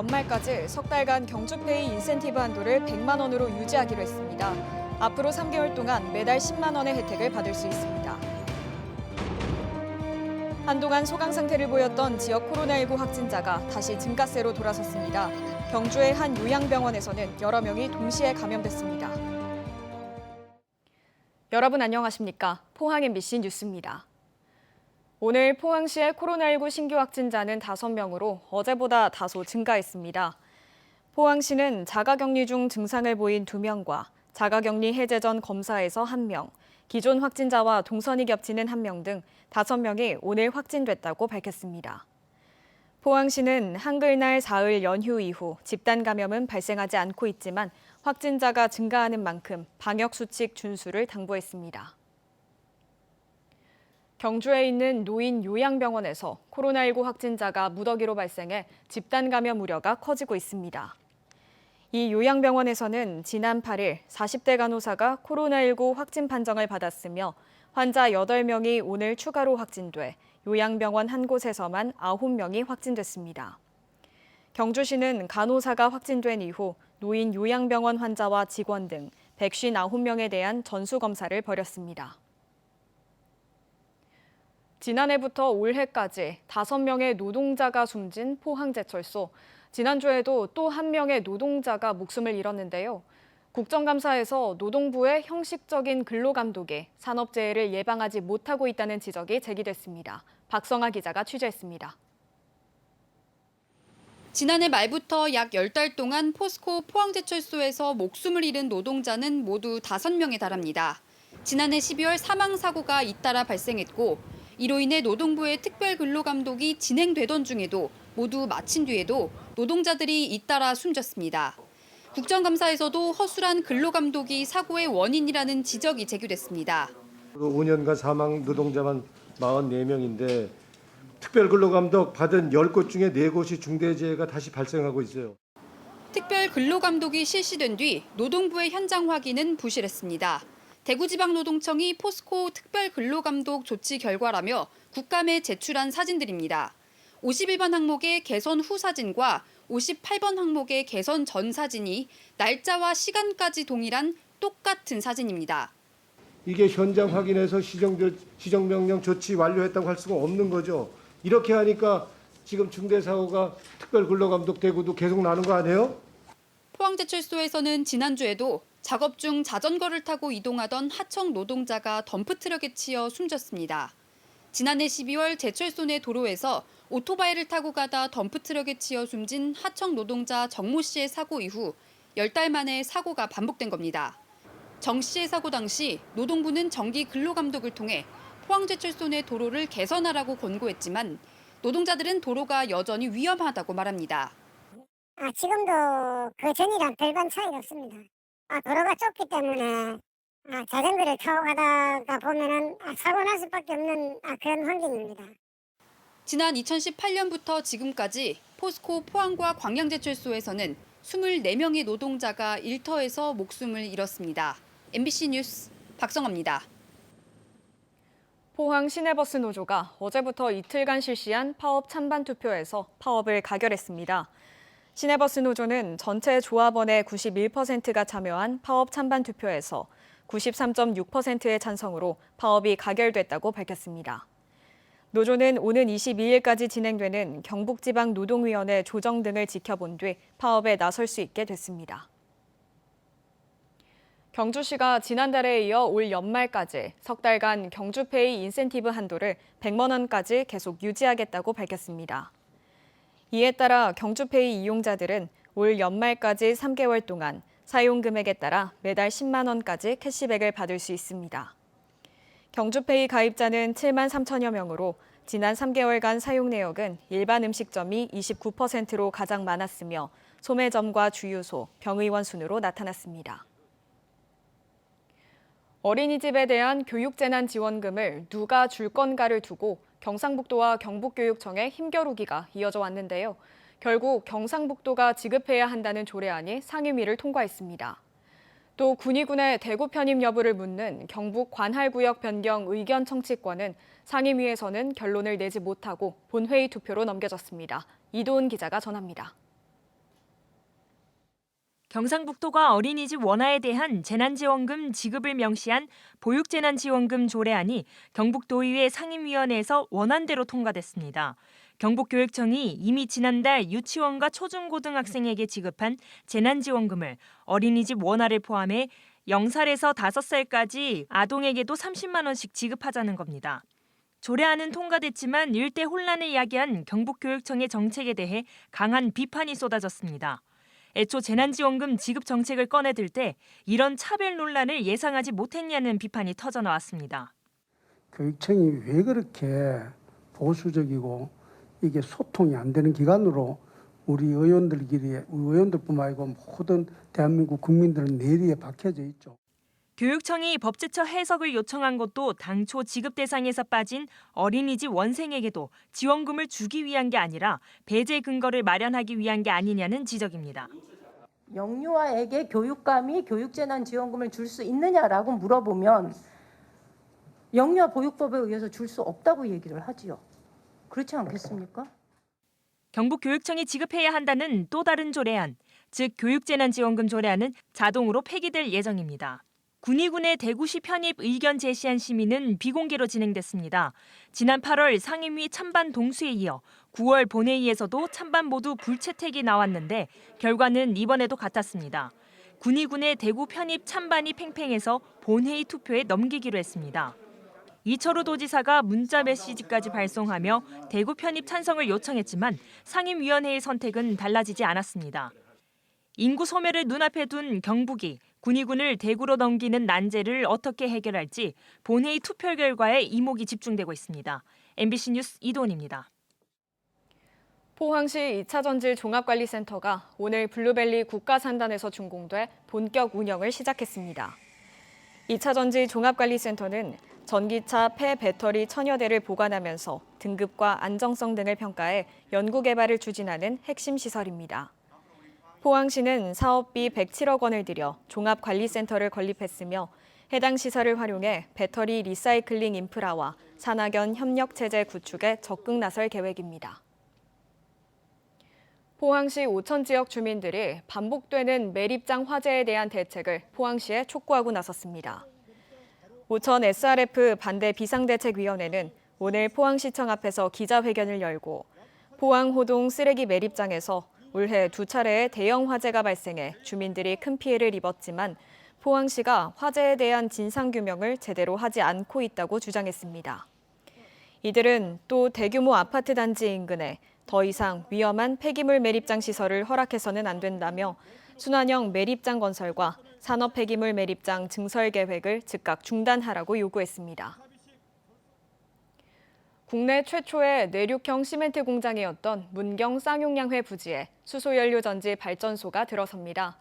연말까지 석 달간 경주페이 인센티브 한도를 100만 원으로 유지하기로 했습니다. 앞으로 3개월 동안 매달 10만 원의 혜택을 받을 수 있습니다. 한동안 소강 상태를 보였던 지역 코로나19 확진자가 다시 증가세로 돌아섰습니다. 경주의 한 요양병원에서는 여러 명이 동시에 감염됐습니다. 여러분 안녕하십니까? 포항 MBC 뉴스입니다. 오늘 포항시의 코로나19 신규 확진자는 5명으로 어제보다 다소 증가했습니다. 포항시는 자가격리 중 증상을 보인 2명과 자가격리 해제 전 검사에서 1명, 기존 확진자와 동선이 겹치는 1명 등 5명이 오늘 확진됐다고 밝혔습니다. 포항시는 한글날 사흘 연휴 이후 집단 감염은 발생하지 않고 있지만 확진자가 증가하는 만큼 방역 수칙 준수를 당부했습니다. 경주에 있는 노인 요양병원에서 코로나19 확진자가 무더기로 발생해 집단 감염 우려가 커지고 있습니다. 이 요양병원에서는 지난 8일 40대 간호사가 코로나19 확진 판정을 받았으며 환자 8명이 오늘 추가로 확진돼 요양병원 한 곳에서만 9명이 확진됐습니다. 경주시는 간호사가 확진된 이후 노인 요양병원 환자와 직원 등 159명에 대한 전수검사를 벌였습니다. 지난해부터 올해까지 5명의 노동자가 숨진 포항제철소. 지난주에도 또 한 명의 노동자가 목숨을 잃었는데요. 국정감사에서 노동부의 형식적인 근로감독에 산업재해를 예방하지 못하고 있다는 지적이 제기됐습니다. 박성아 기자가 취재했습니다. 지난해 말부터 약 10달 동안 포스코 포항제철소에서 목숨을 잃은 노동자는 모두 5명에 달합니다. 지난해 12월 사망 사고가 잇따라 발생했고 이로 인해 노동부의 특별 근로감독이 진행되던 중에도 모두 마친 뒤에도 노동자들이 잇따라 숨졌습니다. 국정감사에서도 허술한 근로감독이 사고의 원인이라는 지적이 제기됐습니다. 5년간 사망 노동자만 44명인데 특별 근로감독 받은 10곳 중에 4곳이 중대재해가 다시 발생하고 있어요. 특별 근로감독이 실시된 뒤 노동부의 현장 확인은 부실했습니다. 대구지방노동청이 포스코 특별 근로감독 조치 결과라며 국감에 제출한 사진들입니다. 51번 항목의 개선 후 사진과 58번 항목의 개선 전 사진이 날짜와 시간까지 동일한 똑같은 사진입니다. 이게 현장 확인해서 시정, 시정명령 조치 완료했다고 할 수가 없는 거죠. 이렇게 하니까 지금 중대사고가 특별 근로감독 대구도 계속 나는 거 아니에요? 포항제철소에서는 지난주에도 작업 중 자전거를 타고 이동하던 하청 노동자가 덤프트럭에 치여 숨졌습니다. 지난해 12월 제철소 내 도로에서 오토바이를 타고 가다 덤프트럭에 치여 숨진 하청 노동자 정모 씨의 사고 이후 10달 만에 사고가 반복된 겁니다. 정 씨의 사고 당시 노동부는 정기 근로감독을 통해 포항제철소 내 도로를 개선하라고 권고했지만 노동자들은 도로가 여전히 위험하다고 말합니다. 아, 지금도 그 전이랑 별반 차이가 없습니다. 아, 도로가 좁기 때문에 아, 자전거를 타고 가다가 보면은 아, 사고 날 수밖에 없는 아, 그런 환경입니다. 지난 2018년부터 지금까지 포스코 포항과 광양제철소에서는 24명의 노동자가 일터에서 목숨을 잃었습니다. MBC 뉴스 박성아입니다. 포항 시내버스 노조가 어제부터 이틀간 실시한 파업 찬반 투표에서 파업을 가결했습니다. 시내버스 노조는 전체 조합원의 91%가 참여한 파업 찬반 투표에서 93.6%의 찬성으로 파업이 가결됐다고 밝혔습니다. 노조는 오는 22일까지 진행되는 경북지방 노동위원회 조정 등을 지켜본 뒤 파업에 나설 수 있게 됐습니다. 경주시가 지난달에 이어 올 연말까지 석 달간 경주페이 인센티브 한도를 100만 원까지 계속 유지하겠다고 밝혔습니다. 이에 따라 경주페이 이용자들은 올 연말까지 3개월 동안 사용 금액에 따라 매달 10만 원까지 캐시백을 받을 수 있습니다. 경주페이 가입자는 7만 3천여 명으로 지난 3개월간 사용 내역은 일반 음식점이 29%로 가장 많았으며 소매점과 주유소, 병의원 순으로 나타났습니다. 어린이집에 대한 교육재난지원금을 누가 줄 건가를 두고 경상북도와 경북교육청의 힘겨루기가 이어져 왔는데요. 결국 경상북도가 지급해야 한다는 조례안이 상임위를 통과했습니다. 또 군의군의 대구 편입 여부를 묻는 경북 관할구역 변경 의견 청취권은 상임위에서는 결론을 내지 못하고 본회의 투표로 넘겨졌습니다. 이도은 기자가 전합니다. 경상북도가 어린이집 원화에 대한 재난지원금 지급을 명시한 보육재난지원금 조례안이 경북도의회 상임위원회에서 원안대로 통과됐습니다. 경북교육청이 이미 지난달 유치원과 초중고등학생에게 지급한 재난지원금을 어린이집 원화를 포함해 0살에서 5살까지 아동에게도 30만 원씩 지급하자는 겁니다. 조례안은 통과됐지만 일대 혼란을 야기한 경북교육청의 정책에 대해 강한 비판이 쏟아졌습니다. 애초 재난지원금 지급 정책을 꺼내들 때 이런 차별 논란을 예상하지 못했냐는 비판이 터져 나왔습니다. 교육청이 왜 그렇게 보수적이고 이게 소통이 안 되는 기관으로 우리 의원들끼리 의원들뿐만 아니고 모든 대한민국 국민들은 내리에 박혀져 있죠. 교육청이 법제처 해석을 요청한 것도 당초 지급 대상에서 빠진 어린이집 원생에게도 지원금을 주기 위한 게 아니라 배제 근거를 마련하기 위한 게 아니냐는 지적입니다. 영유아에게 교육감이 교육재난지원금을 줄 수 있느냐라고 물어보면 영유아 보육법에 의해서 줄 수 없다고 얘기를 하지요. 그렇지 않겠습니까? 경북교육청이 지급해야 한다는 또 다른 조례안, 즉 교육재난지원금 조례안은 자동으로 폐기될 예정입니다. 군의군의 대구시 편입 의견 제시한 심의는 비공개로 진행됐습니다. 지난 8월 상임위 찬반 동수에 이어 9월 본회의에서도 찬반 모두 불채택이 나왔는데 결과는 이번에도 같았습니다. 군의군의 대구 편입 찬반이 팽팽해서 본회의 투표에 넘기기로 했습니다. 이철우 도지사가 문자 메시지까지 발송하며 대구 편입 찬성을 요청했지만 상임위원회의 선택은 달라지지 않았습니다. 인구 소멸을 눈앞에 둔 경북이 군의군을 대구로 넘기는 난제를 어떻게 해결할지 본회의 투표 결과에 이목이 집중되고 있습니다. MBC 뉴스 이돈입니다. 포항시 2차 전지 종합관리센터가 오늘 블루벨리 국가산단에서 준공돼 본격 운영을 시작했습니다. 2차 전지 종합관리센터는 전기차 폐 배터리 천여 대를 보관하면서 등급과 안정성 등을 평가해 연구 개발을 추진하는 핵심 시설입니다. 포항시는 사업비 107억 원을 들여 종합관리센터를 건립했으며 해당 시설을 활용해 배터리 리사이클링 인프라와 산학연 협력 체제 구축에 적극 나설 계획입니다. 포항시 오천 지역 주민들이 반복되는 매립장 화재에 대한 대책을 포항시에 촉구하고 나섰습니다. 오천 SRF 반대 비상대책위원회는 오늘 포항시청 앞에서 기자회견을 열고 포항 호동 쓰레기 매립장에서 올해 두 차례의 대형 화재가 발생해 주민들이 큰 피해를 입었지만 포항시가 화재에 대한 진상규명을 제대로 하지 않고 있다고 주장했습니다. 이들은 또 대규모 아파트 단지 인근에 더 이상 위험한 폐기물 매립장 시설을 허락해서는 안 된다며 순환형 매립장 건설과 산업 폐기물 매립장 증설 계획을 즉각 중단하라고 요구했습니다. 국내 최초의 내륙형 시멘트 공장이었던 문경 쌍용양회 부지에 수소연료전지 발전소가 들어섭니다.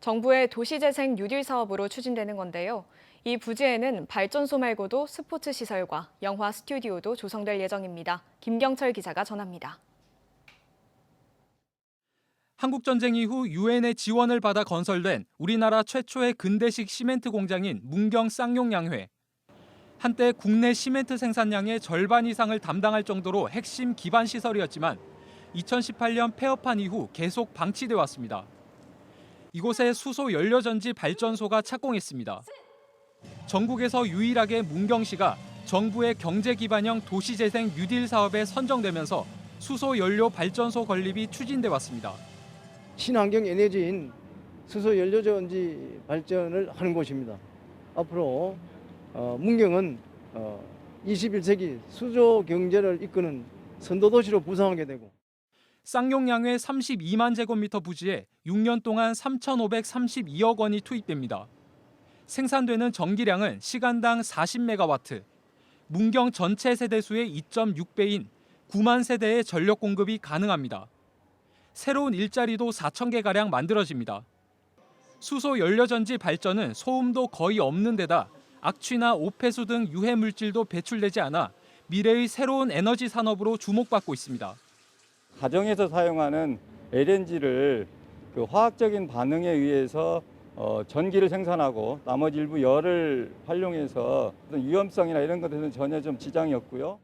정부의 도시재생 뉴딜 사업으로 추진되는 건데요. 이 부지에는 발전소 말고도 스포츠 시설과 영화 스튜디오도 조성될 예정입니다. 김경철 기자가 전합니다. 한국 전쟁 이후 유엔의 지원을 받아 건설된 우리나라 최초의 근대식 시멘트 공장인 문경 쌍용양회. 한때 국내 시멘트 생산량의 절반 이상을 담당할 정도로 핵심 기반 시설이었지만 2018년 폐업한 이후 계속 방치돼 왔습니다. 이곳에 수소 연료전지 발전소가 착공했습니다. 전국에서 유일하게 문경시가 정부의 경제 기반형 도시재생 뉴딜 사업에 선정되면서 수소 연료 발전소 건립이 추진돼 왔습니다. 친환경 에너지인 수소 연료전지 발전을 하는 곳입니다. 앞으로 어, 문경은 어, 21세기 수조 경제를 이끄는 선도 도시로 부상하게 되고 쌍용양회 32만 제곱미터 부지에 6년 동안 3,532억 원이 투입됩니다. 생산되는 전기량은 시간당 40메가와트, 문경 전체 세대 수의 2.6배인 9만 세대의 전력 공급이 가능합니다. 새로운 일자리도 4천 개 가량 만들어집니다. 수소 연료전지 발전은 소음도 거의 없는 데다 악취나 오폐수 등 유해 물질도 배출되지 않아 미래의 새로운 에너지 산업으로 주목받고 있습니다. 가정에서 사용하는 LNG를 그 화학적인 반응에 의해서 어, 전기를 생산하고 나머지 일부 열을 활용해서 위험성이나 이런 것에는 전혀 좀 지장이 없고요.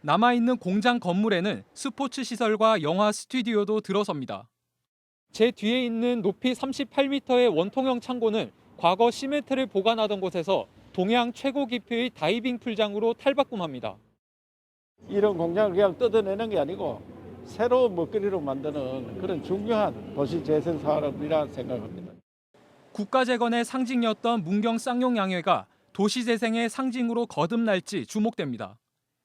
남아 있는 공장 건물에는 스포츠 시설과 영화 스튜디오도 들어섭니다. 제 뒤에 있는 높이 38m의 원통형 창고는 과거 시멘트를 보관하던 곳에서 동해안 최고 깊이의 다이빙 풀장으로 탈바꿈합니다. 이런 공장을 그냥 뜯어내는 게 아니고 새로운 먹거리로 만드는 그런 중요한 도시 재생 사업이라 생각합니다. 국가 재건의 상징이었던 문경 쌍용 양회가 도시 재생의 상징으로 거듭날지 주목됩니다.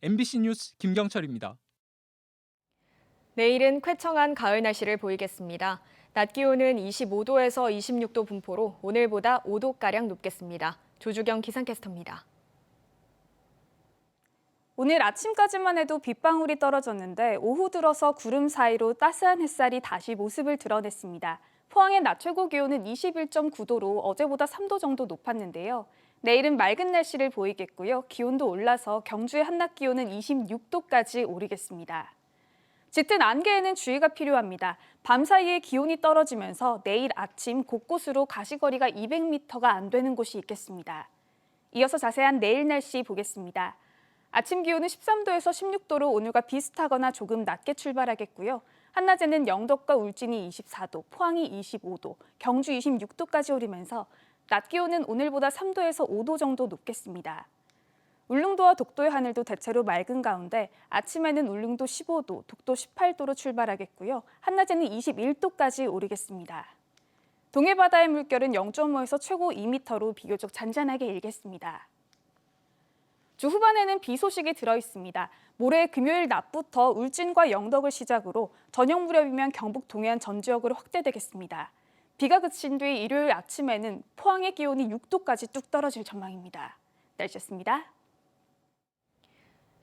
MBC 뉴스 김경철입니다. 내일은 쾌청한 가을 날씨를 보이겠습니다. 낮 기온은 25도에서 26도 분포로 오늘보다 5도가량 높겠습니다. 조주경 기상캐스터입니다. 오늘 아침까지만 해도 빗방울이 떨어졌는데 오후 들어서 구름 사이로 따스한 햇살이 다시 모습을 드러냈습니다. 포항의 낮 최고 기온은 21.9도로 어제보다 3도 정도 높았는데요. 내일은 맑은 날씨를 보이겠고요. 기온도 올라서 경주의 한낮 기온은 26도까지 오르겠습니다. 짙은 안개에는 주의가 필요합니다. 밤 사이에 기온이 떨어지면서 내일 아침 곳곳으로 가시거리가 200m가 안 되는 곳이 있겠습니다. 이어서 자세한 내일 날씨 보겠습니다. 아침 기온은 13도에서 16도로 오늘과 비슷하거나 조금 낮게 출발하겠고요. 한낮에는 영덕과 울진이 24도, 포항이 25도, 경주 26도까지 오르면서 낮 기온은 오늘보다 3도에서 5도 정도 높겠습니다. 울릉도와 독도의 하늘도 대체로 맑은 가운데 아침에는 울릉도 15도, 독도 18도로 출발하겠고요. 한낮에는 21도까지 오르겠습니다. 동해 바다의 물결은 0.5에서 최고 2m로 비교적 잔잔하게 일겠습니다. 주 후반에는 비 소식이 들어 있습니다. 모레 금요일 낮부터 울진과 영덕을 시작으로 저녁 무렵이면 경북 동해안 전 지역으로 확대되겠습니다. 비가 그친 뒤 일요일 아침에는 포항의 기온이 6도까지 뚝 떨어질 전망입니다. 날씨였습니다.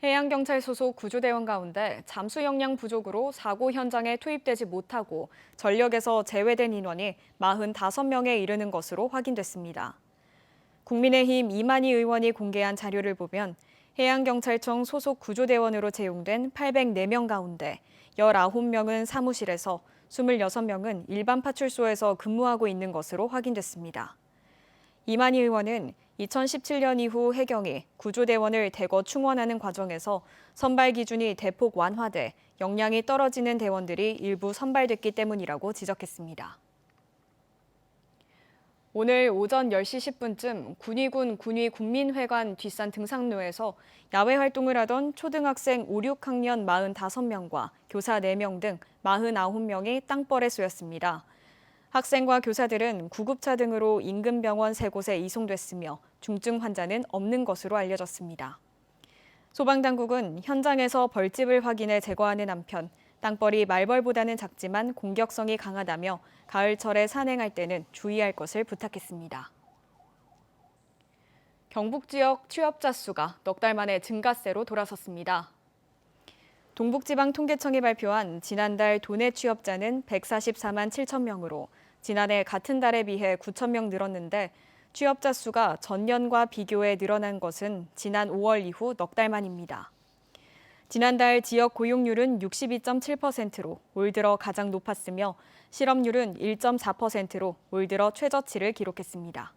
해양경찰 소속 구조대원 가운데 잠수 역량 부족으로 사고 현장에 투입되지 못하고 전력에서 제외된 인원이 45명에 이르는 것으로 확인됐습니다. 국민의힘 이만희 의원이 공개한 자료를 보면 해양경찰청 소속 구조대원으로 채용된 804명 가운데 19명은 사무실에서 26명은 일반 파출소에서 근무하고 있는 것으로 확인됐습니다. 이만희 의원은 2017년 이후 해경이 구조대원을 대거 충원하는 과정에서 선발 기준이 대폭 완화돼 역량이 떨어지는 대원들이 일부 선발됐기 때문이라고 지적했습니다. 오늘 오전 10시 10분쯤 군위군 군위 국민회관 뒷산 등산로에서 야외 활동을 하던 초등학생 5, 6학년 45명과 교사 4명 등 49명이 땅벌에 쏘였습니다. 학생과 교사들은 구급차 등으로 인근 병원 세 곳에 이송됐으며 중증 환자는 없는 것으로 알려졌습니다. 소방당국은 현장에서 벌집을 확인해 제거하는 한편 땅벌이 말벌보다는 작지만 공격성이 강하다며 가을철에 산행할 때는 주의할 것을 부탁했습니다. 경북 지역 취업자 수가 넉 달 만에 증가세로 돌아섰습니다. 동북지방통계청이 발표한 지난달 도내 취업자는 144만 7천 명으로 지난해 같은 달에 비해 9천 명 늘었는데 취업자 수가 전년과 비교해 늘어난 것은 지난 5월 이후 넉 달 만입니다. 지난달 지역 고용률은 62.7%로 올 들어 가장 높았으며 실업률은 1.4%로 올 들어 최저치를 기록했습니다.